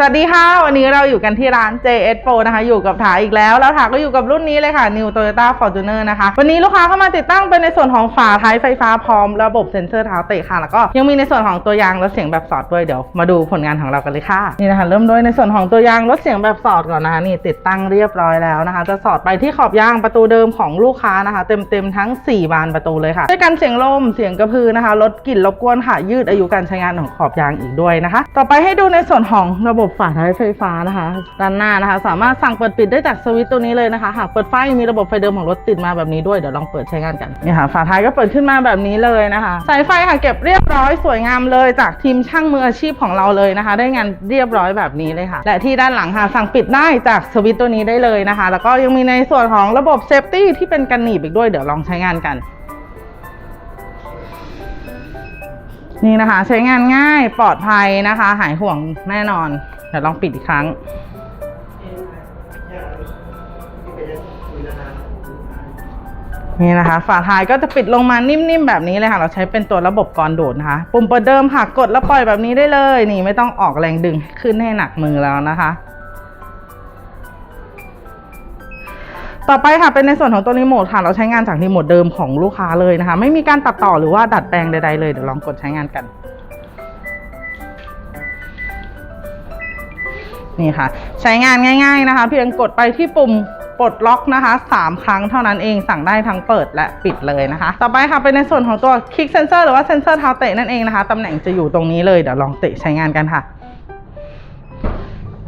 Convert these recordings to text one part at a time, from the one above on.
สวัสดีค่ะ วันนี้เราอยู่กันที่ร้าน JS Pro นะคะ อยู่กับถาอีกแล้ว แล้วถาก็อยู่กับรุ่นนี้เลยค่ะ New Toyota Fortuner นะคะ วันนี้ลูกค้าเข้ามาติดตั้งเป็นในส่วนของฝาท้ายไฟฟ้าพร้อมระบบเซ็นเซอร์เท้าเตะค่ะ แล้วก็ยังมีในส่วนของตัวยางรถเสียงแบบสอดด้วยเดี๋ยวมาดูผลงานของเรากันเลยค่ะนี่นะคะเริ่มด้วยในส่วนของตัวยางรถเสียงแบบสอดก่อนนะคะนี่ติดตั้งเรียบร้อยแล้วนะคะ จะสอดไปที่ขอบยางประตูเดิมของลูกค้านะคะ เต็มๆทั้ง 4 บานประตูเลยค่ะด้วยกันเสียงลมเสียงกระพือนะคะลดกลิ่นรบกวนค่ะยืดอายุการใช้งานของขอบยางอีกด้วยนะคะ ต่อไปให้ดูในส่วนของระบบฝาท้ายไฟฟ้านะคะ ด้านหน้านะคะ สามารถสั่งเปิดปิดได้จากสวิตช์ตัวนี้เลยนะคะหากเปิดไฟมีระบบไฟเดิมของรถติดมาแบบนี้ด้วยเดี๋ยวลองเปิดใช้งานกันนี่ค่ะฝาท้ายก็เปิดขึ้นมาแบบนี้เลยนะคะสายไฟค่ะเก็บเรียบร้อยสวยงามเลยจากทีมช่างมืออาชีพของเราเลยนะคะ ได้งานเรียบร้อยแบบนี้เลยค่ะ และที่ด้านหลังค่ะสั่งปิดได้จากสวิตช์ตัวนี้ได้เลยนะคะ แล้วก็ยังมีในส่วนของระบบเซฟตี้ที่เป็นกันหนีบอีกด้วยเดี๋ยวลองใช้งานกันนี่นะคะ ใช้งานง่ายปลอดภัยนะคะ หายห่วงแน่นอน เดี๋ยวลองปิดอีกครั้ง นี่นะคะ ฝาท้ายก็จะปิดลงมานิ่มๆแบบนี้เลยค่ะ เราใช้เป็นตัวระบบกรโดดนะคะ ปุ่มเปิดเดิมค่ะกดแล้วปล่อยแบบนี้ได้เลย นี่ไม่ต้องออกแรงดึงขึ้นให้หนักมือแล้วนะคะต่อไปค่ะเป็นในส่วนของตัวรีโมทค่ะ เราใช้งานจากรีโมทเดิมของลูกค้าเลยนะคะ ไม่มีการตัดต่อหรือว่าดัดแปลงใดๆเลยเดี๋ยวลองกดใช้งานกัน นี่ค่ะ ใช้งานง่ายๆนะคะ เพียงกดไปที่ปุ่มปลดล็อกนะคะ 3 ครั้งเท่านั้นเองสั่งได้ทั้งเปิดและปิดเลยนะคะ ต่อไปค่ะเป็นในส่วนของตัวคลิกเซนเซอร์หรือว่าเซนเซอร์เท้าเตะนั่นเองนะคะตำแหน่งจะอยู่ตรงนี้เลยเดี๋ยวลองเตะใช้งานกันค่ะ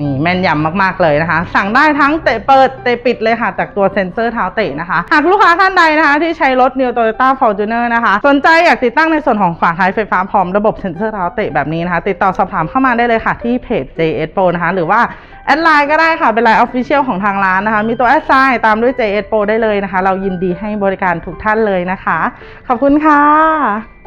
นี่แม่นยำมากๆเลยนะคะ สั่งได้ทั้งเตะเปิดเตะปิดเลยค่ะ จากตัวเซ็นเซอร์เท้าเตะนะคะ หากลูกค้าท่านใดนะคะ ที่ใช้รถ New Toyota Fortuner นะคะ สนใจอยากติดตั้งในส่วนของฝาท้ายไฟฟ้าพร้อมระบบเซ็นเซอร์เท้าเตะแบบนี้นะคะ ติดต่อสอบถามเข้ามาได้เลยค่ะ ที่เพจ JS Pro นะคะ หรือว่าแอดไลน์ก็ได้ค่ะ เป็นไลน์ออฟฟิเชียลของทางร้านนะคะ มีตัวแอดไซน์ตามด้วย JS Pro ได้เลยนะคะ เรายินดีให้บริการทุกท่านเลยนะคะ ขอบคุณค่ะ